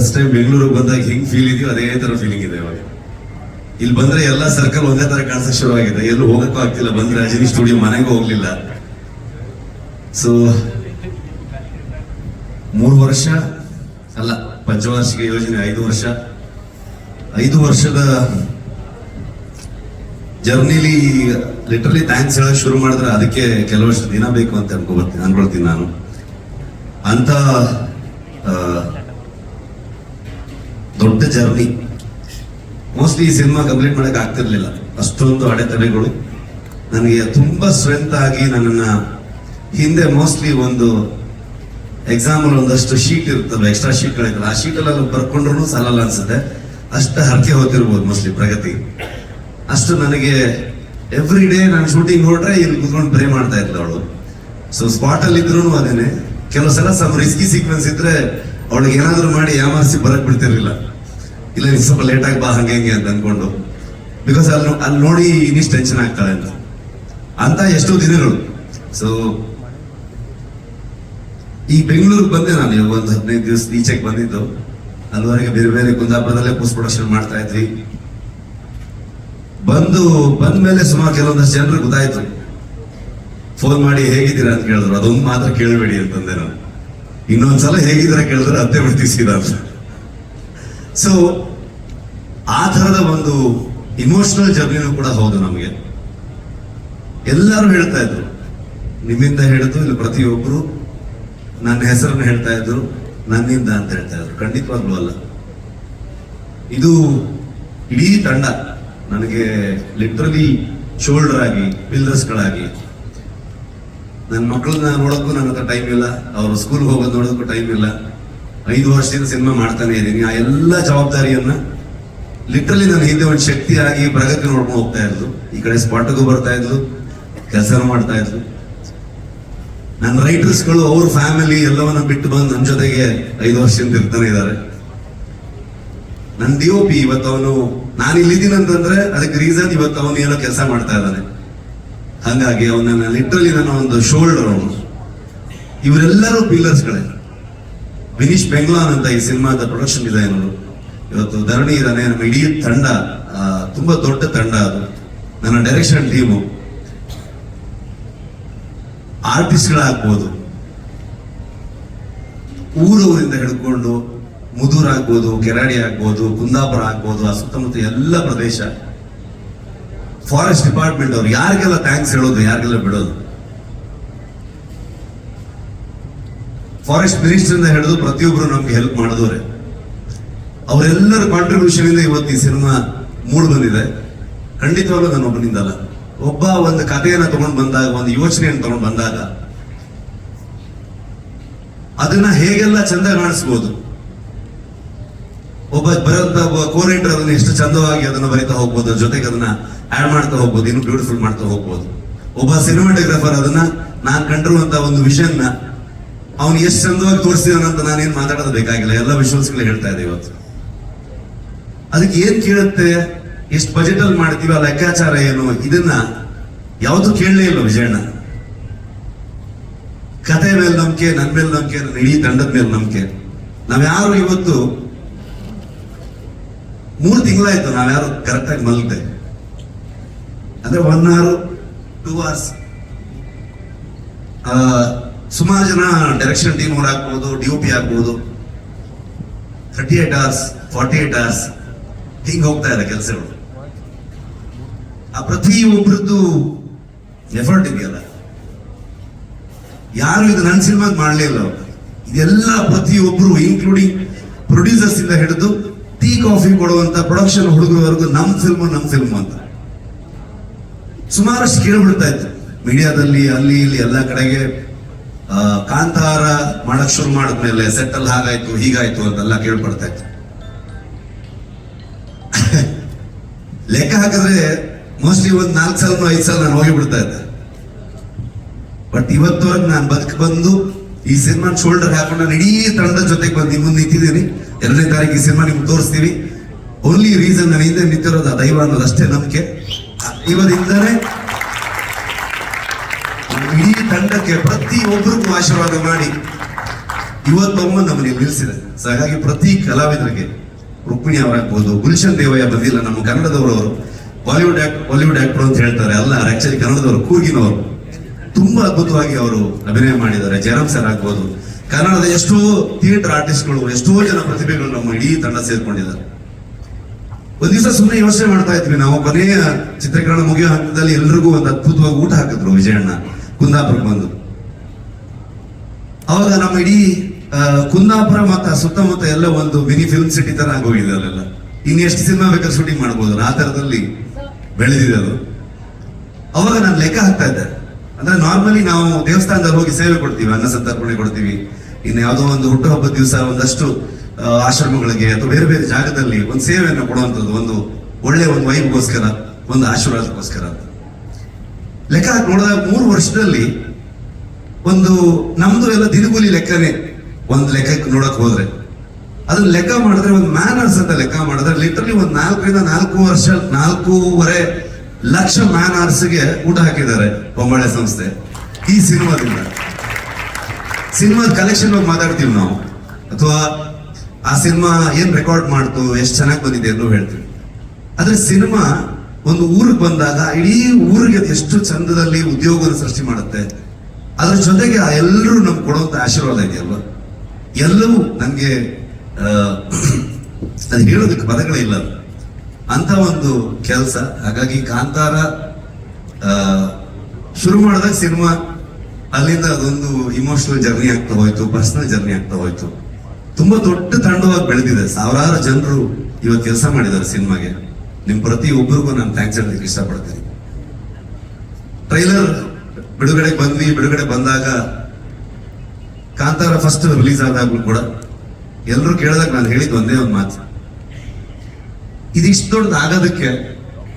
First time ಬೆಂಗಳೂರಿಗೆ ಬಂದಾಗ ಹೆಂಗ್ ಫೀಲ್ ಇದೆಯೋ ಅದೇ ತರ ಫೀಲಿಂಗ್ ಇದೆ ಇವಾಗ. ಇಲ್ಲಿ ಬಂದ್ರೆ ಎಲ್ಲ ಸರ್ಕಲ್ ಒಂದೇ ತರ ಕಾಣಿಸಕ್ ಶುರು ಆಗಿದೆ ಎಲ್ಲೂ ಹೋಗಕ್ಕೂ ಆಗ್ತಿಲ್ಲ. ಬಂದ್ರೆ ರಜನಿ ಸ್ಟುಡಿಯೋ ಮನೆಗೂ ಹೋಗ್ಲಿಲ್ಲ. ಸೊ ಮೂರು ವರ್ಷ ಅಲ್ಲ, ಪಂಚವಾರ್ಷಿಕ ಯೋಜನೆ ಐದು ವರ್ಷ. ಐದು ವರ್ಷದ ಜರ್ನಿಲಿ ಲಿಟ್ರಲಿ ಥ್ಯಾಂಕ್ಸ್ ಹೇಳಕ್ ಶುರು ಮಾಡಿದ್ರೆ ಅದಕ್ಕೆ ಕೆಲವಷ್ಟು ದಿನ ಬೇಕು ಅಂತ ಅನ್ಕೋಬರ್ತೀನಿ ಅನ್ಕೊಳ್ತೀನಿ ನಾನು. ಅಂತ ಜರ್ನಿ ಮೋಸ್ಟ್ಲಿ ಈ ಸಿನಿಮಾ ಕಂಪ್ಲೀಟ್ ಮಾಡಕ್ ಆಗ್ತಿರ್ಲಿಲ್ಲ. ಅಷ್ಟೊಂದು ಅಡೆತಡೆಗಳು. ನನಗೆ ತುಂಬಾ ಸ್ಟ್ರೆಂತ್ ಆಗಿ ನನ್ನನ್ನ ಹಿಂದೆ ಮೋಸ್ಟ್ಲಿ ಒಂದು ಎಕ್ಸಾಂಪಲ್ ಒಂದಷ್ಟು ಶೀಟ್ ಇರ್ತವೆ ಎಕ್ಸ್ಟ್ರಾ ಶೀಟ್ ಶೀಟ್ಗಳಿರ್ತವೆ ಆ ಶೀಟಲ್ಲಿ ಬರ್ಕೊಂಡ್ರು ಸಾಲಲ್ಲ ಅನ್ಸುತ್ತೆ. ಅಷ್ಟು ಹರಕೆ ಹೋಗ್ತಿರ್ಬೋದು ಮೋಸ್ಟ್ಲಿ ಪ್ರಗತಿ. ಅಷ್ಟು ನನಗೆ ಎವ್ರಿ ಡೇ ನಾನು ಶೂಟಿಂಗ್ ಹೊರಟ್ರೆ ಇಲ್ಲಿ ಕುತ್ಕೊಂಡು ಪ್ರೇ ಮಾಡ್ತಾ ಇರ್ತಾಳೆ ಅವಳು. ಸೊ ಸ್ಪಾಟ್ ಅಲ್ಲಿ ಇದ್ರು ಅದೇನೆ. ಕೆಲವು ಸಲ ಸಮ್ ರಿಸ್ಕಿ ಸೀಕ್ವೆನ್ಸ್ ಇದ್ರೆ ಅವಳಿಗೆ ಏನಾದ್ರು ಮಾಡಿ ಯಾಮಾರಿಸಿ ಬರಕ್ ಬಿಡ್ತಿರ್ಲಿಲ್ಲ. ಇಲ್ಲ ನೀವು ಸ್ವಲ್ಪ ಲೇಟ್ ಆಗಿ ಬಾ, ಹಂಗೆ ಹಿಂಗೆ ಅಂತ ಅಂದ್ಕೊಂಡು. ಬಿಕಾಸ್ ಅಲ್ಲಿ ಅಲ್ಲಿ ನೋಡಿ ಇನ್ನಿಷ್ಟು ಟೆನ್ಷನ್ ಆಗ್ತಾಳೆ ಅಂತ. ಅಂತ ಎಷ್ಟೋ ದಿನಗಳು. ಸೊ ಈ ಬೆಂಗಳೂರಿಗೆ ಬಂದೆ ನಾನು ಒಂದು ಹದಿನೈದು ದಿವಸ ಈಚೆಗೆ ಬಂದಿದ್ದು. ಅಲ್ಲಿವರೆಗೆ ಬೇರೆ ಬೇರೆ ಕುಂದಾಪುರದಲ್ಲೇ ಪೋಸ್ಟ್ ಪ್ರೊಡಕ್ಷನ್ ಮಾಡ್ತಾ ಇದ್ವಿ. ಬಂದು ಬಂದ ಮೇಲೆ ಸುಮಾರು ಕೆಲವೊಂದಷ್ಟು ಜನರು ಗೊತ್ತಾಯ್ತು. ಫೋನ್ ಮಾಡಿ ಹೇಗಿದ್ದೀರಾ ಅಂತ ಕೇಳಿದ್ರು. ಅದೊಂದು ಮಾತ್ರ ಕೇಳಬೇಡಿ ಅಂತಂದೆ ನಾನು. ಇನ್ನೊಂದ್ಸಲ ಹೇಗಿದ್ದೀರಾ ಕೇಳಿದ್ರೆ ಅತ್ತೆ ಬಿಡ್ತೀವಿ ಸೀದಾ ಸೊ ಆ ಥರದ ಒಂದು ಇಮೋಷನಲ್ ಜರ್ನಿನೂ ಕೂಡ ಹೌದು ನಮಗೆ. ಎಲ್ಲರೂ ಹೇಳ್ತಾ ಇದ್ರು. ನಿಮ್ಮಿಂದ ಹಿಡಿದು ಇಲ್ಲಿ ಪ್ರತಿಯೊಬ್ಬರು ನನ್ನ ಹೆಸರನ್ನು ಹೇಳ್ತಾ ಇದ್ರು, ನನ್ನಿಂದ ಅಂತ ಹೇಳ್ತಾ ಇದ್ರು. ಖಂಡಿತವಾಗ್ಲೂ ಅಲ್ಲ. ಇದು ಇಡೀ ತಂಡ ನನಗೆ ಲಿಟ್ರಲಿ ಶೋಲ್ಡರ್ ಆಗಿ ಗಳಾಗಿ ನನ್ನ ಮಕ್ಕಳನ್ನ ನೋಡೋಕ್ಕೂ ನನ್ನ ಹತ್ರ ಟೈಮ್ ಇಲ್ಲ, ಅವರು ಸ್ಕೂಲ್ಗೆ ಹೋಗೋದು ನೋಡೋದಕ್ಕೂ ಟೈಮ್ ಇಲ್ಲ. ಐದು ವರ್ಷದಿಂದ ಸಿನಿಮಾ ಮಾಡ್ತಾನೆ ಇದ್ದೀನಿ. ಆ ಎಲ್ಲ ಜವಾಬ್ದಾರಿಯನ್ನ ಲಿಟ್ರಲಿ ನನ್ನ ಹಿಂದೆ ಒಂದು ಶಕ್ತಿಯಾಗಿ ಪ್ರಗತಿ ನೋಡ್ಕೊಂಡು ಹೋಗ್ತಾ ಇದ್ಲು. ಈ ಕಡೆ ಸ್ಪಾಟ್ಗೂ ಬರ್ತಾ ಇದ್ಲು ಕೆಲಸ ಮಾಡ್ತಾ ಇದ್ಲು. ನನ್ನ ರೈಟರ್ಸ್ಗಳು, ಅವ್ರ ಫ್ಯಾಮಿಲಿ ಎಲ್ಲವನ್ನ ಬಿಟ್ಟು ಬಂದು ನನ್ನ ಜೊತೆಗೆ ಐದು ವರ್ಷದಿಂದ ಇರ್ತಾನೆ ಇದ್ದಾರೆ ನನ್ನ ಡಿ ಒ ಪಿ ಇವತ್ತು ಅವನು, ನಾನು ಇಲ್ಲಿದ್ದೀನಿ ಅಂತಂದ್ರೆ ಅದಕ್ಕೆ ರೀಸನ್ ಇವತ್ತು ಅವನು ಏನೋ ಕೆಲಸ ಮಾಡ್ತಾ ಇದ್ದಾನೆ. ಹಂಗಾಗಿ ಅವನನ್ನ ಲಿಟ್ರಲಿ ನನ್ನ ಒಂದು ಶೋಲ್ಡರ್ ಅವನು. ಇವರೆಲ್ಲರೂ ಪಿಲ್ಲರ್ಸ್ಗಳೇ ವಿನೀಶ್ ಬೆಂಗ್ಲಾನ್ ಅಂತ ಈ ಸಿನಿಮಾದ ಪ್ರೊಡಕ್ಷನ್ ಡಿಸೈನರು ಇವತ್ತು ಧರಣಿ ಇದ್ದಾನೆ ನಮ್ಮ ಇಡೀ ತಂಡ ತುಂಬಾ ದೊಡ್ಡ ತಂಡ ಅದು. ನನ್ನ ಡೈರೆಕ್ಷನ್ ಟೀಮು ಆರ್ಟಿಸ್ಟ್ಗಳಾಗ್ಬೋದು. ಊರೂರಿಂದ ಹಿಡ್ಕೊಂಡು ಮುದೂರ್ ಆಗ್ಬೋದು ಕೆರಾಡಿ ಆಗ್ಬೋದು, ಕುಂದಾಪುರ ಆಗ್ಬೋದು, ಆ ಸುತ್ತಮುತ್ತ ಎಲ್ಲ ಪ್ರದೇಶ. ಫಾರೆಸ್ಟ್ ಡಿಪಾರ್ಟ್ಮೆಂಟ್ ಅವ್ರು ಯಾರಿಗೆಲ್ಲ ಥ್ಯಾಂಕ್ಸ್ ಹೇಳೋದು, ಯಾರಿಗೆಲ್ಲ ಬಿಡೋದು? ಫಾರೆಸ್ಟ್ ಮಿನಿಸ್ಟರ್ ಇಂದ ಹಿಡಿದು ಪ್ರತಿಯೊಬ್ಬರು ನಮ್ಗೆ ಹೆಲ್ಪ್ ಮಾಡಿದವ್ರೆ. ಅವರೆಲ್ಲರ ಕಾಂಟ್ರಿಬ್ಯೂಷನ್ ಇಂದ ಇವತ್ತು ಈ ಸಿನಿಮಾ ಮೂಡ್ ಬಂದಿದೆ. ಖಂಡಿತವಾಗ್ಲೂ ನಾನು ಒಬ್ಬನಿಂದಲ್ಲ. ಒಬ್ಬ ಒಂದು ಕಥೆಯನ್ನ ತಗೊಂಡು ಬಂದಾಗ, ಒಂದು ಯೋಚನೆಯನ್ನು ತಗೊಂಡು ಬಂದಾಗ, ಅದನ್ನ ಹೇಗೆಲ್ಲ ಚಂದ ಕಾಣಿಸ್ಬೋದು? ಒಬ್ಬ ಬರೆದ ಒಬ್ಬ ಕೋರೇಟರ್ ಅದನ್ನ ಎಷ್ಟು ಚಂದವಾಗಿ ಅದನ್ನ ಬರಿತಾ ಹೋಗ್ಬೋದು, ಜೊತೆಗೆ ಅದನ್ನ ಆಡ್ ಮಾಡ್ತಾ ಹೋಗ್ಬೋದು, ಇನ್ನು ಬ್ಯೂಟಿಫುಲ್ ಮಾಡ್ತಾ ಹೋಗ್ಬೋದು. ಒಬ್ಬ ಸಿನಿಮಾಟೋಗ್ರಾಫರ್ ಅದನ್ನ ನಾನ್ ಕಂಡಿರುವಂತ ಒಂದು ವಿಷನ್ನ ಅವನು ಎಷ್ಟು ಚಂದವಾಗಿ ತೋರಿಸಿದಾನಂತ ನಾನೇನು ಮಾತಾಡೋದು ಬೇಕಾಗಿಲ್ಲ. ಎಲ್ಲ ವಿಶ್ವಾಸಗಳು ಹೇಳ್ತಾ ಇದೆ ಇವತ್ತು. ಅದಕ್ಕೆ ಏನ್ ಕೇಳುತ್ತೆ? ಎಷ್ಟು ಬಜೆಟ್ ಅಲ್ಲಿ ಮಾಡ್ತೀವ ಲೆಕ್ಕಾಚಾರ ಏನು? ಇದನ್ನ ಯಾವುದು ಕೇಳಲೇ ಇಲ್ಲ ವಿಜಯಣ್ಣ. ಕತೆ ಮೇಲೆ ನಂಬಿಕೆ ನನ್ನ ಮೇಲೆ ನಂಬಿಕೆ ನನ್ನ ಇಡೀ ತಂಡದ ಮೇಲೆ ನಂಬಿಕೆ. ನಾವ್ಯಾರು ಇವತ್ತು ಮೂರು ತಿಂಗಳಾಯ್ತು ನಾವ್ಯಾರು ಕರೆಕ್ಟ್ ಆಗಿ ಮಲಗಿದೆ. ಅಂದ್ರೆ ಒನ್ ಅವರ್ ಟೂ ಅವರ್ಸ್ ಸುಮಾರು ಜನ ಡೈರೆಕ್ಷನ್ ಟೀಮ್ ಅವ್ರು ಹಾಕ್ಬೋದು ಡಿ ಪಿ ಆಗ್ಬೋದು thirty eight hours forty eight hours ಹಿಂಗ್ ಹೋಗ್ತಾ ಇಲ್ಲ ಕೆಲಸಗಳು. ಆ ಪ್ರತಿ ಪ್ರತಿಯೊಬ್ಬರದ್ದು ಎಫರ್ಟ್ ಇದೆಯಲ್ಲ. ಯಾರು ಇದು ನನ್ನ ಸಿನಿಮಾಗ್ ಮಾಡಲಿಲ್ಲ ಇದೆಲ್ಲ ಪ್ರತಿಯೊಬ್ಬರು ಇನ್ಕ್ಲೂಡಿಂಗ್ ಪ್ರೊಡ್ಯೂಸರ್ಸ್ ಇಂದ ಹಿಡಿದು ಟೀ, ಕಾಫಿ ಕೊಡುವಂತ ಪ್ರೊಡಕ್ಷನ್ ಹುಡುಗರವರೆಗೂ ನಮ್ ಫಿಲ್ಮ್ ನಮ್ ಫಿಲ್ಮ್ ಅಂತ. ಸುಮಾರಷ್ಟು ಕೇಳ್ಬಿಡ್ತಾ ಇತ್ತು. ಮೀಡಿಯಾದಲ್ಲಿ, ಅಲ್ಲಿ, ಇಲ್ಲಿ, ಎಲ್ಲ ಕಡೆಗೆ ಕಾಂತಾರ ಮಾಡಕ್ ಶುರು ಮಾಡಿದ್ಮೇಲೆ ಸೆಟ್ ಅಲ್ಲಿ ಹಾಗಾಯ್ತು, ಹೀಗಾಯ್ತು ಅಂತೆಲ್ಲ ಕೇಳ್ಪಡ್ತಾ ಇತ್ತು. ಲೆಕ್ಕ ಹಾಕಿದ್ರೆ ಮೋಸ್ಟ್ಲಿ ಒಂದು ನಾಲ್ಕು ಸಲ ಐದು ಸಲ ನಾನು ಹೋಗಿ ಬಿಡ್ತಾ ಇದ್ದೆ. ಬಟ್ ಇವತ್ತವರೆಗೆ ನಾನು ಬದುಕು ಬಂದು ಈ ಸಿನಿಮಾ ಶೋಲ್ಡರ್ ಹಾಕೊಂಡು ನಾನು ಇಡೀ ತಂಡದ ಜೊತೆಗೆ ಬಂದು ನಿಮ್ಮ ಮುಂದೆ ನಿಂತಿದ್ದೀನಿ. ಎರಡನೇ ತಾರೀಕು ಈ ಸಿನಿಮಾ ನಿಮ್ಗೆ ತೋರಿಸ್ತೀವಿ. ಓನ್ಲಿ ರೀಸನ್ ನಾನು ಹಿಂದೆ ನಿಂತಿರೋದು ಆ ದೈವ ಅನ್ನೋದು ಅಷ್ಟೇ ನಂಬಿಕೆ. ದೈವದಿಂದನೇ ಇಡೀ ತಂಡಕ್ಕೆ ಪ್ರತಿ ಒಬ್ಬರಿಗೂ ಆಶೀರ್ವಾದ ಮಾಡಿ ಇವತ್ತೊಮ್ಮ ನಮ್ಮಲ್ಲಿ ನಿಲ್ಲಿಸಿದೆ. ಹಾಗಾಗಿ ಪ್ರತಿ ಕಲಾವಿದರಿಗೆ ರುಕ್ಮಿಣಿ ಅವರಾಗ್ಬೋದು ಗುಲ್ಶನ್ ದೇವಯ್ಯ ಬಂದಿಲ್ಲ ನಮ್ಮ ಕನ್ನಡದವರು ಅವರು. ಬಾಲಿವುಡ್ ಬಾಲಿವುಡ್ ಆಕ್ಟರ್ ಅಂತ ಹೇಳ್ತಾರೆ. ಅಲ್ಲ ಆಕ್ಚುಲಿ ಕನ್ನಡದವರು ಕೂರ್ಗಿನವರು ತುಂಬಾ ಅದ್ಭುತವಾಗಿ ಅವರು ಅಭಿನಯ ಮಾಡಿದ್ದಾರೆ. ಜಯರಾಮ್ ಸರ್ ಆಗ್ಬೋದು ಕನ್ನಡದ ಎಷ್ಟೋ ಥಿಯೇಟರ್ ಆರ್ಟಿಸ್ಟ್ಗಳು ಎಷ್ಟೋ ಜನ ಪ್ರತಿಭೆಗಳು ನಮ್ಮ ಇಡೀ ತಂಡ ಸೇರ್ಕೊಂಡಿದ್ದಾರೆ. ಒಂದ್ ದಿವಸ ಸುಮ್ಮನೆ ಯೋಚನೆ ಮಾಡ್ತಾ ಇದ್ವಿ. ನಾವು ಕೊನೆಯ ಚಿತ್ರೀಕರಣ ಮುಗಿಯೋ ಹಂತದಲ್ಲಿ ಎಲ್ರಿಗೂ ಒಂದು ಅದ್ಭುತವಾಗಿ ಊಟ ಹಾಕಿದ್ರು ವಿಜಯಣ್ಣ. ಕುಂದಾಪುರಕ್ಕೆ ಬಂದು. ಅವಾಗ ನಮ್ಮ ಇಡೀ ಕುಂದಾಪುರ ಮತ್ತು ಸುತ್ತಮುತ್ತ ಎಲ್ಲ ಒಂದು ಮಿನಿ ಫಿಲ್ಮ್ ಸಿಟಿ ತರ ಆಗೋಗಿದೆ ಅಲ್ಲೆಲ್ಲ. ಇನ್ನು ಎಷ್ಟು ಸಿನಿಮಾ ಬೇಕಾದ್ರೆ ಶೂಟಿಂಗ್ ಮಾಡ್ಬೋದು ಆ ತರದಲ್ಲಿ ಬೆಳೆದಿದೆ ಅದು. ಅವಾಗ ನಾನು ಲೆಕ್ಕ ಹಾಕ್ತಾ ಇದ್ದೆ. ಅಂದ್ರೆ ನಾರ್ಮಲಿ ನಾವು ದೇವಸ್ಥಾನದಲ್ಲಿ ಹೋಗಿ ಸೇವೆ ಕೊಡ್ತೀವಿ, ಅನ್ನ ಸಂತರ್ಪಣೆ ಕೊಡ್ತೀವಿ. ಇನ್ನು ಯಾವುದೋ ಒಂದು ಹುಟ್ಟುಹಬ್ಬದ ದಿವಸ ಒಂದಷ್ಟು ಆಶ್ರಮಗಳಿಗೆ ಅಥವಾ ಬೇರೆ ಬೇರೆ ಜಾಗದಲ್ಲಿ ಒಂದು ಸೇವೆಯನ್ನು ಕೊಡುವಂಥದ್ದು, ಒಂದು ಒಳ್ಳೆ ಒಂದು ವೈಬ್ಗೋಸ್ಕರ, ಒಂದು ಆಶೀರ್ವಾದಕ್ಕೋಸ್ಕರ ಅಂತ. ಲೆಕ್ಕ ಹಾಕಿ ನೋಡಿದಾಗ ಮೂರು ವರ್ಷದಲ್ಲಿ ಒಂದು ನಮ್ದು ಎಲ್ಲ ದಿನಗೂಲಿ ಲೆಕ್ಕನೇ ಒಂದು ಲೆಕ್ಕಕ್ಕೆ ನೋಡಕ್ ಹೋದ್ರೆ. ಅದನ್ನ ಲೆಕ್ಕ ಮಾಡಿದ್ರೆ ಒಂದು ಮ್ಯಾನರ್ಸ್ ಅಂತ ಲೆಕ್ಕ ಮಾಡಿದ್ರೆ ಲಿಟರ್ಲಿ ಒಂದು ನಾಲ್ಕರಿಂದ ನಾಲ್ಕು ವರ್ಷ, ನಾಲ್ಕೂವರೆ ಲಕ್ಷ ಮ್ಯಾನರ್ಸ್ಗೆ ಊಟ ಹಾಕಿದ್ದಾರೆ ಬೊಂಬಾಳೆ ಸಂಸ್ಥೆ. ಈ ಸಿನಿಮಾದಿಂದ. ಸಿನಿಮಾದ ಕಲೆಕ್ಷನ್ ಬಗ್ಗೆ ಮಾತಾಡ್ತೀವಿ ನಾವು. ಅಥವಾ ಆ ಸಿನಿಮಾ ಏನ್ ರೆಕಾರ್ಡ್ ಮಾಡ್ತು, ಎಷ್ಟು ಚೆನ್ನಾಗಿ ಬಂದಿದೆ ಅಂತ ಹೇಳ್ತೀವಿ. ಆದ್ರೆ ಸಿನಿಮಾ ಒಂದು ಊರಿಗೆ ಬಂದಾಗ, ಇಡೀ ಊರಿಗೆ ಎಷ್ಟು ಚಂದದಲ್ಲಿ ಉದ್ಯೋಗವನ್ನು ಸೃಷ್ಟಿ ಮಾಡುತ್ತೆ. ಅದ್ರ ಜೊತೆಗೆ ಆ ಎಲ್ಲರೂ ನಮ್ಗೆ ಕೊಡುವಂತ ಆಶೀರ್ವಾದ ಇದೆಯಲ್ವ? ಎಲ್ಲವೂ ನನಗೆ ಅದು ಹೇಳೋದಕ್ಕೆ ಪದಗಳೇ ಇಲ್ಲ ಅಂತ ಒಂದು ಕೆಲಸ. ಹಾಗಾಗಿ ಕಾಂತಾರ ಶುರು ಮಾಡಿದಾಗ ಸಿನಿಮಾ, ಅಲ್ಲಿಂದ ಅದೊಂದು ಇಮೋಷನಲ್ ಜರ್ನಿ ಆಗ್ತಾ ಹೋಯ್ತು ಪರ್ಸನಲ್ ಜರ್ನಿ ಆಗ್ತಾ ಹೋಯ್ತು. ತುಂಬಾ ದೊಡ್ಡ ತಂಡವಾಗಿ ಬೆಳೆದಿದೆ. ಸಾವಿರಾರು ಜನರು ಇವತ್ತು ಕೆಲಸ ಮಾಡಿದ್ದಾರೆ ಸಿನಿಮಾಗೆ. ನಿಮ್ ಪ್ರತಿಯೊಬ್ಬರಿಗೂ ನಾನು ಥ್ಯಾಂಕ್ಸ್ ಹೇಳೋದಕ್ಕೆ ಇಷ್ಟಪಡ್ತೀನಿ. ಟ್ರೈಲರ್ ಬಿಡುಗಡೆ ಬಂದ್ವಿ. ಬಿಡುಗಡೆ ಬಂದಾಗ ಕಾಂತಾರ ಫಸ್ಟ್ ರಿಲೀಸ್ ಆದಾಗ್ಲೂ ಕೂಡ ಎಲ್ಲರೂ ಕೇಳಿದಾಗ ನಾನು ಹೇಳಿದ್ದು ಒಂದೇ ಒಂದು ಮಾತು. ಇದು ಇಷ್ಟು ದೊಡ್ಡದು ಆಗೋದಕ್ಕೆ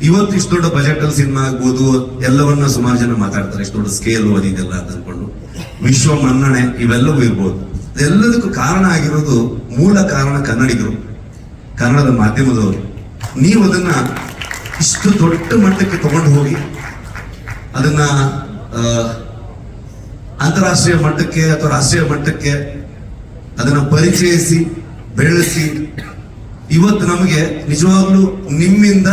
ಇವತ್ತು ಇಷ್ಟು ದೊಡ್ಡ ಬಜೆಟ್ ಅಲ್ಲಿ ಸಿನಿಮಾ ಆಗ್ಬೋದು, ಎಲ್ಲವನ್ನ ಸುಮಾರು ಜನ ಮಾತಾಡ್ತಾರೆ, ಇಷ್ಟು ದೊಡ್ಡ ಸ್ಕೇಲ್ ಅದಿದೆಲ್ಲ ಅಂತ ಅನ್ಕೊಂಡು ವಿಶ್ವ ಮನ್ನಣೆ ಇವೆಲ್ಲವೂ ಇರ್ಬೋದು. ಎಲ್ಲದಕ್ಕೂ ಕಾರಣ ಆಗಿರೋದು ಮೂಲ ಕಾರಣ ಕನ್ನಡಿಗರು, ಕನ್ನಡದ ಮಾಧ್ಯಮದವರು. ನೀವು ಅದನ್ನ ಇಷ್ಟು ದೊಡ್ಡ ಮಟ್ಟಕ್ಕೆ ತಗೊಂಡು ಹೋಗಿ ಅದನ್ನ ಅಂತಾರಾಷ್ಟ್ರೀಯ ಮಟ್ಟಕ್ಕೆ ಅಥವಾ ರಾಷ್ಟ್ರೀಯ ಮಟ್ಟಕ್ಕೆ ಅದನ್ನು ಪರಿಚಯಿಸಿ, ಬೆಳೆಸಿ, ಇವತ್ತು ನಮಗೆ ನಿಜವಾಗ್ಲೂ ನಿಮ್ಮಿಂದ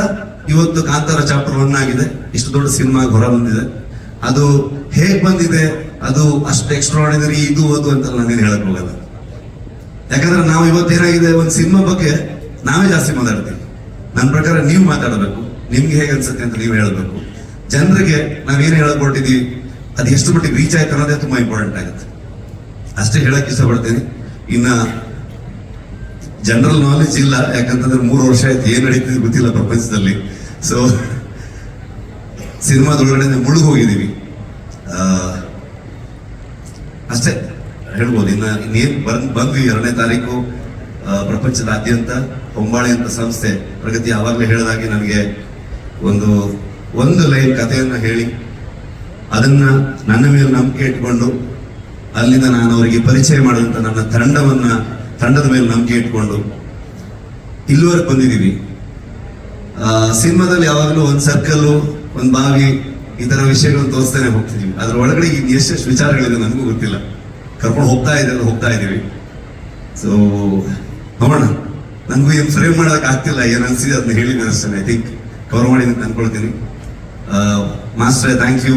ಇವತ್ತು ಕಾಂತಾರ ಚಾಪ್ಟರ್ ಒನ್ ಆಗಿದೆ. ಇಷ್ಟು ದೊಡ್ಡ ಸಿನಿಮಾ ಹೊರ ಬಂದಿದೆ. ಅದು ಹೇಗೆ ಬಂದಿದೆ, ಅದು ಅಷ್ಟು ಎಕ್ಸ್ಟ್ರಾಡಿನರಿ ಇದು, ಅದು ಅಂತ ನಾನೇನು ಹೇಳಕ್ ಹೋಗಲ್ಲ. ಯಾಕಂದ್ರೆ ನಾವು ಇವತ್ತೇನಾಗಿದೆ ಒಂದು ಸಿನಿಮಾ ಬಗ್ಗೆ ನಾವೇ ಜಾಸ್ತಿ ಮಾತಾಡ್ತೀವಿ. ನನ್ನ ಪ್ರಕಾರ ನೀವು ಮಾತಾಡಬೇಕು. ನಿಮ್ಗೆ ಹೇಗೆ ಅನ್ಸುತ್ತೆ ಅಂತ ನೀವು ಹೇಳಬೇಕು. ಜನರಿಗೆ ನಾವೇನು ಹೇಳಕ್ ಹೊರಟಿದೀವಿ ಅದು ಎಷ್ಟು ಮಟ್ಟಿಗೆ ರೀಚ್ ಆಯ್ತು ಅನ್ನೋದೇ ತುಂಬಾ ಇಂಪಾರ್ಟೆಂಟ್ ಆಗುತ್ತೆ. ಅಷ್ಟೇ ಹೇಳಕ್ ಇಷ್ಟಪಡ್ತೀನಿ. ಇನ್ನ ಜನರಲ್ ನಾಲೆಜ್ ಇಲ್ಲ ಯಾಕಂತಂದ್ರೆ ಮೂರು ವರ್ಷ ಆಯ್ತು ಏನ್ ನಡೀತಿದೆ ಗೊತ್ತಿಲ್ಲ ಪ್ರಪಂಚದಲ್ಲಿ. ಸೊ ಸಿನಿಮಾದೊಳಗಡೆ ಮುಳುಗು ಹೋಗಿದೀವಿ ಆ, ಅಷ್ಟೇ ಹೇಳ್ಬೋದು. ಇನ್ನ ಇನ್ನೇನ್ ಬಂದ್ ಬಂದ್ವಿ ಎರಡನೇ ತಾರೀಕು ಪ್ರಪಂಚದಾದ್ಯಂತ ಹೊಂಬಾಳೆ ಅಂತ ಸಂಸ್ಥೆ. ಪ್ರಗತಿ ಯಾವಾಗಲೇ ಹೇಳಿದಾಗೆ ನನಗೆ ಒಂದು ಒಂದು ಲೈನ್ ಕಥೆಯನ್ನು ಹೇಳಿ ಅದನ್ನ ನನ್ನ ಮೇಲೆ ನಂಬಿಕೆ ಇಟ್ಕೊಂಡು ಅಲ್ಲಿಂದ ನಾನು ಅವರಿಗೆ ಪರಿಚಯ ಮಾಡಿದಂತ ನನ್ನ ತಂಡವನ್ನ, ತಂಡದ ಮೇಲೆ ನಂಬಿಕೆ ಇಟ್ಕೊಂಡು ಇಲ್ಲಿವರೆಗೆ ಬಂದಿದ್ದೀವಿ. ಸಿನಿಮಾದಲ್ಲಿ ಯಾವಾಗಲೂ ಒಂದು ಸರ್ಕಲ್ ಒಂದು ಬಾವಿ ಈ ಥರ ವಿಷಯಗಳನ್ನು ತೋರಿಸ್ತಾನೆ ಹೋಗ್ತಿದೀವಿ ಅದ್ರ ಒಳಗಡೆ ಈಗ ಎಷ್ಟೆಷ್ಟು ವಿಚಾರಗಳಿದೆ ನನಗೂ ಗೊತ್ತಿಲ್ಲ. ಕರ್ಕೊಂಡು ಹೋಗ್ತಾ ಇದ್ದಾರೆ ಹೋಗ್ತಾ ಇದೀವಿ ಸೊ ನೋಡೋಣ. ನನಗೂ ಏನು ಫ್ರೇಮ್ ಮಾಡೋಕೆ ಆಗ್ತಿಲ್ಲ, ಏನು ಅನ್ಸಿದೆ ಅದನ್ನ ಹೇಳಿದ್ದೀನಿ ಅಷ್ಟೇ ಐ ಥಿಂಕ್ ಕವರ್ ಮಾಡಿದ್ದೀನಿ ಅಂದ್ಕೊಳ್ತೀನಿ master thank you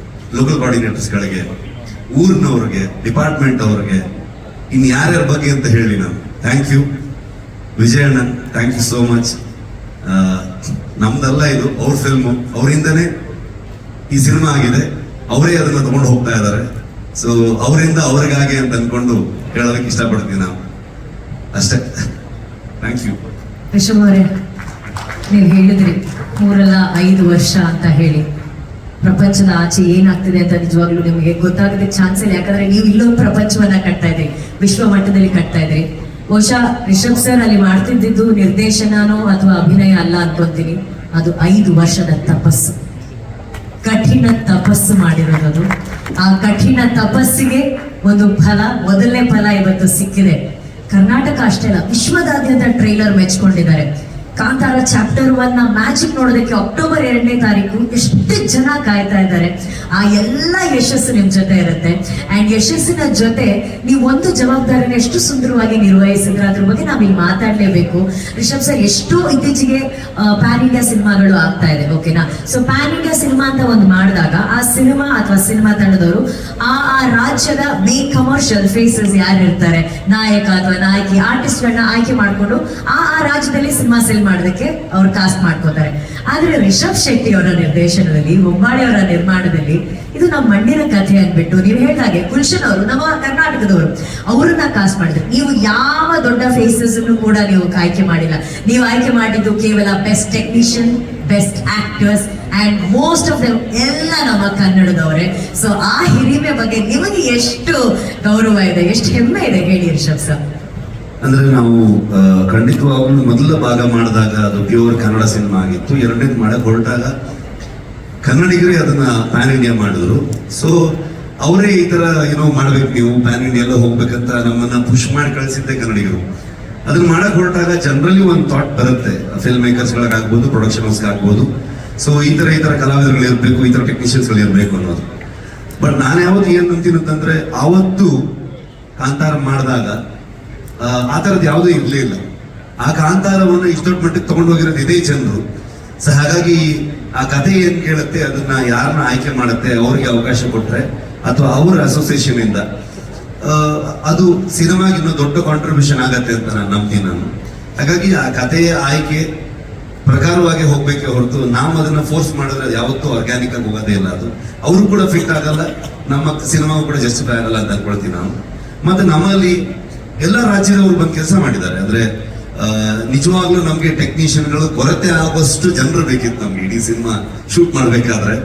local ಕೋಆರ್ಡಿನೇಟರ್ಸ್ಗಳಿಗೆ ಊರಿನವ್ರಿಗೆ department ಅವ್ರಿಗೆ, ಇನ್ ಯಾರ್ಯಾರ ಬಗ್ಗೆ ಅಂತ ಹೇಳಿ ನಾನು. Thank you Vijayanna thank you so much ನಮ್ದಲ್ಲ ಇದು, ಅವ್ರ ಫಿಲ್ಮು ಅವರಿಂದನೇ ಈ ಸಿನಿಮಾ ಆಗಿದೆ. ಅವರೇ ಅದನ್ನ ತಗೊಂಡು ಹೋಗ್ತಾ ಇದ್ದಾರೆ. ಸೊ ಅವರಿಂದ ಅವರಿಗಾಗಿ ಅಂತ ಅನ್ಕೊಂಡು ಹೇಳೋದಕ್ಕೆ ಇಷ್ಟಪಡ್ತೀನಿ ನಾವು ಅಷ್ಟೇ. ಥ್ಯಾಂಕ್ ಯು ಅವರೇ ನೀವು ಹೇಳಿದ್ರಿ, ಮೂರಲ್ಲ ಐದು ವರ್ಷ ಅಂತ ಹೇಳಿ. ಪ್ರಪಂಚದ ಆಚೆ ಏನಾಗ್ತಿದೆ ಅಂತ ನಿಜವಾಗ್ಲೂ ನಿಮಗೆ ಗೊತ್ತಾಗದೆ ಚಾನ್ಸ್ ಇಲ್ಲ. ಯಾಕಂದ್ರೆ ನೀವು ಇಲ್ಲೊಂದು ಪ್ರಪಂಚವನ್ನ ಕಟ್ತಾ ಇದ್ರಿ. ವಿಶ್ವ ಮಟ್ಟದಲ್ಲಿ ಕಟ್ತಾ ಇದ್ರಿ. ಬಹುಶಃ ರಿಷಬ್ ಸರ್ ಅಲ್ಲಿ ಮಾಡ್ತಿದ್ದಿದ್ದು ನಿರ್ದೇಶನನೋ ಅಥವಾ ಅಭಿನಯ ಅಲ್ಲ ಅನ್ಕೊಂತೀನಿ. ಅದು ಐದು ವರ್ಷದ ತಪಸ್ಸು. ಕಠಿಣ ತಪಸ್ಸು ಮಾಡಿರೋದು ಆ ಕಠಿಣ ತಪಸ್ಸಿಗೆ ಒಂದು ಫಲ, ಮೊದಲನೇ ಫಲ ಇವತ್ತು ಸಿಕ್ಕಿದೆ. ಕರ್ನಾಟಕ ಅಷ್ಟೇ ಅಲ್ಲ, ವಿಶ್ವದಾದ್ಯಂತ ಟ್ರೈಲರ್ ಮೆಚ್ಕೊಂಡಿದ್ದಾರೆ. ಕಾಂತಾರ ಚಾಪ್ಟರ್ ಒನ್ನ ಮ್ಯಾಜಿಕ್ ನೋಡೋದಕ್ಕೆ ಅಕ್ಟೋಬರ್ ಎರಡನೇ ತಾರೀಕು ಎಷ್ಟು ಜನ ಕಾಯ್ತಾ ಇದ್ದಾರೆ. ಆ ಎಲ್ಲ ಯಶಸ್ಸು ನಿಮ್ ಜೊತೆ ಇರುತ್ತೆ. ಅಂಡ್ ಯಶಸ್ಸಿನ ಜೊತೆ ನೀವು ಒಂದು ಜವಾಬ್ದಾರಿನ ಎಷ್ಟು ಸುಂದರವಾಗಿ ನಿರ್ವಹಿಸಿದ್ರೆ ಅದ್ರ ಬಗ್ಗೆ ನಾವು ಇಲ್ಲಿ ಮಾತಾಡ್ಲೇಬೇಕು. ರಿಷಬ್ ಸರ್ ಎಷ್ಟು ಇತ್ತೀಚೆಗೆ ಪ್ಯಾನ್ ಇಂಡಿಯಾ ಸಿನಿಮಾಗಳು ಆಗ್ತಾ ಇದೆ ಓಕೆನಾ ಸೊ ಪ್ಯಾನ್ ಇಂಡಿಯಾ ಸಿನಿಮಾ ಅಂತ ಒಂದು ಮಾಡಿದಾಗ, ಆ ಸಿನಿಮಾ ಅಥವಾ ಸಿನಿಮಾ ತಂಡದವರು, ಆ ಆ ರಾಜ್ಯದ ಮೇನ್ ಕಮರ್ಷಿಯಲ್ ಫೇಸಸ್ ಯಾರು ಇರ್ತಾರೆ ನಾಯಕ ಅಥವಾ ನಾಯಕಿ ಆರ್ಟಿಸ್ಟ್ ಗಳನ್ನ ಆಯ್ಕೆ ಮಾಡ್ಕೊಂಡು ಆ ಆ ರಾಜ್ಯದಲ್ಲಿ ಸಿನಿಮಾ ಸೆಲ್ ಮಾಡೋದಕ್ಕೆ ಅವ್ರು ಕಾಸ್ಟ್ ಮಾಡ್ಕೋತಾರೆ. ಆದ್ರೆ ರಿಷಬ್ ಶೆಟ್ಟಿ ಅವರ ನಿರ್ದೇಶನದಲ್ಲಿ ಬೊಂಬಾಳಿ ಅವರ ನಿರ್ಮಾಣದಲ್ಲಿ ಇದು ನಮ್ಮ ಮಣ್ಣಿನ ಕಥೆ ಅಂದ್ಬಿಟ್ಟು ನೀವು ಹೇಳಿದಾಗೆ ಗುಲ್ಶನ್ ಅವರು ನಮ್ಮ ಕರ್ನಾಟಕದವರು, ಅವರನ್ನ ಕಾಸ್ಟ್ ಮಾಡಿದ್ರು. ನೀವು ಯಾವ ದೊಡ್ಡ ಫೇಸಸ್ ಕೂಡ ನೀವು ಆಯ್ಕೆ ಮಾಡಿಲ್ಲ. ನೀವು ಆಯ್ಕೆ ಮಾಡಿದ್ದು ಕೇವಲ best technician best actors and most of them ಎಲ್ಲ ನಮ್ಮ ಕನ್ನಡದವರೇ. ಸೊ ಆ ಹಿರಿಮೆ ಬಗ್ಗೆ ನಿಮಗೆ ಎಷ್ಟು ಗೌರವ ಇದೆ, ಎಷ್ಟು ಹೆಮ್ಮೆ ಇದೆ ಹೇಳಿ ರಿಷಬ್ ಸರ್. ಅಂದ್ರೆ ನಾವು ಖಂಡಿತವಾಗ್ಲೂ ಮೊದಲ ಭಾಗ ಮಾಡಿದಾಗ ಅದು ಪ್ಯೂರ್ ಕನ್ನಡ ಸಿನಿಮಾ ಆಗಿತ್ತು. ಎರಡನೇದು ಮಾಡಕ್ ಹೊರಟಾಗ ಕನ್ನಡಿಗರೇ ಅದನ್ನ ಪ್ಯಾನ್ ಇಂಡಿಯಾ ಮಾಡಿದ್ರು. ಸೊ ಅವರೇ ಈ ತರ ಏನೋ ಮಾಡ್ಬೇಕು ನೀವು ಪ್ಯಾನ್ ಇಂಡಿಯಾ ಹೋಗ್ಬೇಕಂತ ನಮ್ಮನ್ನ ಪುಷ್ ಮಾಡಿ ಕಳಿಸಿದ್ದೆ ಕನ್ನಡಿಗರು. ಅದನ್ನ ಮಾಡಕ್ ಹೊರಟಾಗ ಜನರಲಿ ಒಂದು ಥಾಟ್ ಬರುತ್ತೆ. ಫಿಲ್ಮ್ ಮೇಕರ್ಸ್ ಗಳಾಗ್ಬೋದು ಪ್ರೊಡಕ್ಷನ್ ಆಗ್ಬೋದು. ಸೊ ಈ ತರ ಈ ತರ ಕಲಾವಿದರುಗಳು ಇರಬೇಕು, ಈ ತರ ಟೆಕ್ನಿಷಿಯನ್ಸ್ಗಳು ಇರಬೇಕು ಅನ್ನೋದು. ಬಟ್ ನಾನು ಯಾವತ್ತು ಏನ್ ಅಂತೀನಿ ಅಂತಂದ್ರೆ ಆವತ್ತು ಕಾಂತಾರ ಮಾಡಿದಾಗ ಆ, ಥರದ್ದು ಯಾವುದೂ ಇರಲೇ ಇಲ್ಲ. ಆ ಕಾಂತಾರವನ್ನು ದೊಡ್ಡ ಮಟ್ಟಿಗೆ ತಗೊಂಡು ಹೋಗಿರೋದು ಇದೇ ಜನರು ಸೊ ಹಾಗಾಗಿ ಆ ಕಥೆ ಏನ್ ಕೇಳುತ್ತೆ ಅದನ್ನ ಯಾರನ್ನ ಆಯ್ಕೆ ಮಾಡುತ್ತೆ ಅವ್ರಿಗೆ ಅವಕಾಶ ಕೊಟ್ಟರೆ ಅಥವಾ ಅವರ ಅಸೋಸಿಯೇಷನ್ ಇಂದ ಅದು ಸಿನಿಮಾಗೆ ಇನ್ನೂ ದೊಡ್ಡ ಕಾಂಟ್ರಿಬ್ಯೂಷನ್ ಆಗತ್ತೆ ಅಂತ ನಾನು ನಂಬ್ತೀನಿ ನಾನು. ಹಾಗಾಗಿ ಆ ಕಥೆಯ ಆಯ್ಕೆ ಪ್ರಕಾರವಾಗಿ ಹೋಗ್ಬೇಕೆ ಹೊರತು ನಾವು ಅದನ್ನ ಫೋರ್ಸ್ ಮಾಡಿದ್ರೆ ಯಾವತ್ತೂ ಆರ್ಗ್ಯಾನಿಕ್ ಆಗಿ ಹೋಗೋದೇ ಇಲ್ಲ ಅದು. ಅವರು ಕೂಡ ಫಿಟ್ ಆಗಲ್ಲ ನಮ್ಮ ಸಿನಿಮಾ ಕೂಡ ಜಸ್ಟಿಫೈ ಆಗಲ್ಲ ಅಂತ ಅನ್ಕೊಳ್ತೀನಿ ನಾನು. ಮತ್ತೆ ನಮ್ಮಲ್ಲಿ ಎಲ್ಲ ರಾಜ್ಯದವರು ಬಂದು ಕೆಲಸ ಮಾಡಿದ್ದಾರೆ. ಅಂದ್ರೆ ನಿಜವಾಗ್ಲೂ ನಮ್ಗೆ ಟೆಕ್ನಿಷಿಯನ್ಗಳು ಕೊರತೆ ಆಗುವಷ್ಟು ಜನರು ಬೇಕಿತ್ತು ನಮ್ಗೆ. ಇಡೀ ಸಿನಿಮಾ ಶೂಟ್ ಮಾಡ್ಬೇಕಾದ್ರೆ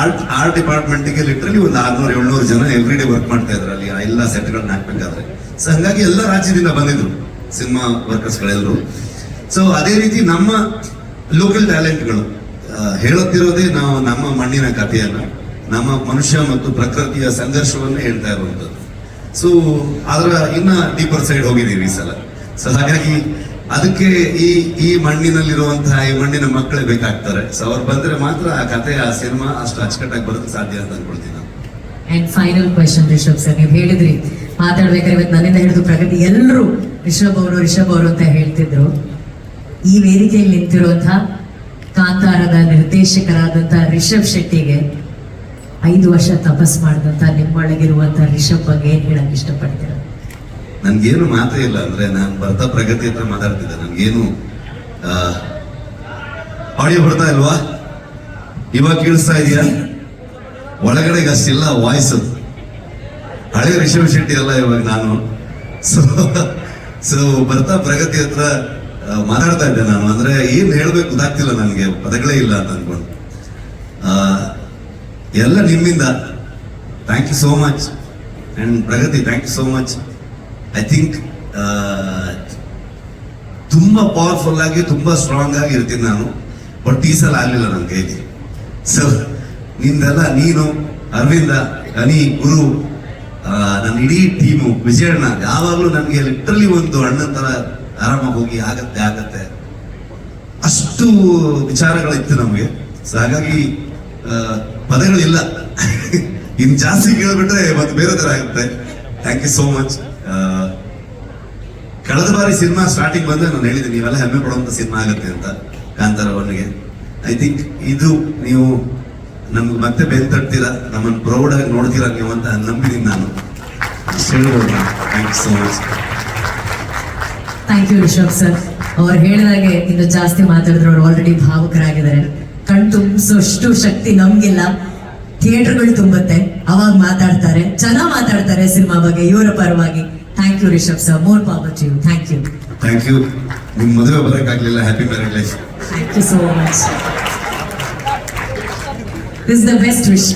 ಆರ್ಟ್ ಆರ್ಟ್ ಡಿಪಾರ್ಟ್ಮೆಂಟ್ಗೆ ಲಿಟ್ರಲಿ ಒಂದು ಆರ್ನೂರು, ಏಳ್ನೂರು ಜನ ಎವ್ರಿ ಡೇ ವರ್ಕ್ ಮಾಡ್ತಾ ಇದ್ರು ಅಲ್ಲಿ ಎಲ್ಲ ಸೆಟ್ಗಳನ್ನ ಹಾಕ್ಬೇಕಾದ್ರೆ. ಸೊ ಹಂಗಾಗಿ ಎಲ್ಲ ರಾಜ್ಯದಿಂದ ಬಂದಿದ್ರು ಸಿನಿಮಾ ವರ್ಕರ್ಸ್ಗಳೆಲ್ಲರೂ ಸೊ ಅದೇ ರೀತಿ ನಮ್ಮ ಲೋಕಲ್ ಟ್ಯಾಲೆಂಟ್ಗಳು ಹೇಳುತ್ತಿರೋದೇ ನಾವು ನಮ್ಮ ಮಣ್ಣಿನ ಕಥೆಯನ್ನ, ನಮ್ಮ ಮನುಷ್ಯ ಮತ್ತು ಪ್ರಕೃತಿಯ ಸಂಘರ್ಷವನ್ನ ಹೇಳ್ತಾ ಇರುವಂತದ್ದು ಸೊ ಅದರ ಇನ್ನ ಡೀಪರ್ ಸೈಡ್ ಹೋಗಿದ್ದೀವಿ ಈ ಸಲ. ಸೊ ಹಾಗಾಗಿ ಅದಕ್ಕೆ ಈ ಈ ಮಣ್ಣಿನಲ್ಲಿರುವಂತಹ, ಈ ಮಣ್ಣಿನ ಮಕ್ಕಳೇ ಬೇಕಾಗ್ತಾರೆ. ಸೊ ಅವ್ರು ಬಂದ್ರೆ ಮಾತ್ರ ಆ ಕಥೆ, ಆ ಸಿನಿಮಾ ಅಷ್ಟು ಅಚ್ಚುಕಟ್ಟಾಗಿ ಬರೋದಕ್ಕೆ ಸಾಧ್ಯ ಅಂತ ಅನ್ಕೊಳ್ತೀನಿ and final question Rishab sir, ನೀವು ಹೇಳಿದ್ರಿ, ಮಾತಾಡ್ಬೇಕಾದ್ರೆ ಇವತ್ತು ನನ್ನಿಂದ ಹಿಡಿದು ಪ್ರಗತಿ ಎಲ್ಲರೂ ರಿಷಬ್ ಅವರು ರಿಷಬ್ ಅವರು ಅಂತ ಹೇಳ್ತಿದ್ರು. ಈ ವೇದಿಕೆಯಲ್ಲಿ ನಿಂತಿರುವಂತಹ ಕಾಂತಾರದ ನಿರ್ದೇಶಕರಾದಂತಹ ರಿಷಬ್ ಶೆಟ್ಟಿಗೆ ಐದು ವರ್ಷ ತಪಸ್ ಮಾಡಿದಂತ ನಿಮ್ಮೊಳಗಿರುವಂತ ರಿಷಬ್ ಬಗ್ಗೆ ಏನ್ ಹೇಳಕ್ ಇಷ್ಟಪಡ್ತೀರ? ನನ್ಗೇನು ಮಾತೇ ಇಲ್ಲ, ಅಂದ್ರೆ ನಾನು ಬರ್ತಾ ಪ್ರಗತಿ ಹತ್ರ ಮಾತಾಡ್ತಿದ್ದೆ. ನನ್ಗೇನು ಆಡಿಯೋ ಬರ್ತಾ ಇಲ್ವಾ? ಇವಾಗ ಕೇಳಿಸ್ತಾ ಇದೆಯಾ? ಒಳಗಡೆಗೆ ಅಷ್ಟಿಲ್ಲ ವಾಯ್ಸ್ ಹಳೆ ರಿಷಬ್ ಶೆಟ್ಟಿ ಅಲ್ಲ ಇವಾಗ ನಾನು. ಸೊ ಸೊ ಬರ್ತಾ ಪ್ರಗತಿ ಹತ್ರ ಮಾತಾಡ್ತಾ ಇದ್ದೆ ನಾನು. ಅಂದ್ರೆ ಏನ್ ಹೇಳ್ಬೇಕು ಗೊತ್ತಾಗ್ತಿಲ್ಲ ನನಗೆ. ಪದಗಳೇ ಇಲ್ಲ ಅಂತ ಅನ್ಕೊಂಡು. ಎಲ್ಲ ನಿಮ್ಮಿಂದ. Thank you so much and Pragati thank you so much I think ತುಂಬ ಪವರ್ಫುಲ್ ಆಗಿ, ತುಂಬ ಸ್ಟ್ರಾಂಗ್ ಆಗಿ ಇರ್ತೀನಿ ನಾನು. ಬಟ್ ಈ ಸಲ ಆಗಲಿಲ್ಲ ನನ್ನ ಕೈಲಿ. ಸೊ ನಿಂದೆಲ್ಲ ನೀನು, ಅರವಿಂದ ಅನಿ ಗುರು ನನ್ನ ಇಡೀ ಟೀಮು ವಿಜಯಣ್ಣ, ಯಾವಾಗಲೂ ನನಗೆ ಲಿಟ್ರಲಿ ಒಂದು ಅಣ್ಣನ ಥರ ಆರಾಮಾಗಿ ಹೋಗಿ ಆಗತ್ತೆ ಆಗತ್ತೆ. ಅಷ್ಟು ವಿಚಾರಗಳಿತ್ತು ನಮಗೆ. ಸೊ ಹಾಗಾಗಿ ಪದಗಳಿಲ್ಲ. ಇನ್ ಜಾಸ್ತಿ ಕೇಳ್ಬಿಟ್ರೆ ಮತ್ತೆ ಬೇರೆ ತರ ಆಗುತ್ತೆ. ಥ್ಯಾಂಕ್ ಯು ಸೋ ಮಚ್ ಕಳೆದ ಬಾರಿ ಸಿನಿಮಾ ಸ್ಟಾರ್ಟಿಂಗ್ ಬಂದ್ರೆ ನಾನು ಹೇಳಿದ್ದೀನಿ ನೀವೆಲ್ಲ ಹೆಮ್ಮೆ ಪಡುವಂತ ಸಿನಿಮಾ ಆಗುತ್ತೆ ಅಂತ ಕಾಂತಾರ ಒನ್ಗೆ ಐ ಥಿಂಕ್ ಇದು ನೀವು ನಮ್ಗೆ ಮತ್ತೆ ಬೆನ್ ತಟ್ತೀರಾ ನಮ್ಮನ್ನು ಪ್ರೌಡ್ ಆಗಿ ನೋಡ್ತೀರಾ ನೀವು ಅಂತ ನಂಬಿದ್ದೀನಿ ನಾನು. Thank you so much thank you Rishab sir ಅವ್ರು ಹೇಳಿದಾಗೆ ಇನ್ನು ಜಾಸ್ತಿ ಮಾತಾಡಿದ್ರು ಅವ್ರು ಆಲ್ರೆಡಿ ಭಾವುಕರಾಗಿದ್ದಾರೆ. ಕಣ್ ತುಂಬಿಸೋಷ್ಟು ಶಕ್ತಿ ನಮ್ಗಿಲ್ಲ. ಥಿಯೇಟರ್ಗಳು ತುಂಬುತ್ತೆ. ಅವಾಗ ಮಾತಾಡ್ತಾರೆ. ಚೆನ್ನಾಗಿ ಮಾತಾಡ್ತಾರೆ ಸಿನಿಮಾ ಬಗ್ಗೆ. ಇವರ ಪರವಾಗಿ. Thank you Rishab sir more power to you thank you thank you ನಿಮ್ಮ ಮದುವೆ ಬರೋಕ್ಕಾಗಲಿಲ್ಲ. Happy marriage life thank you so much this the best wish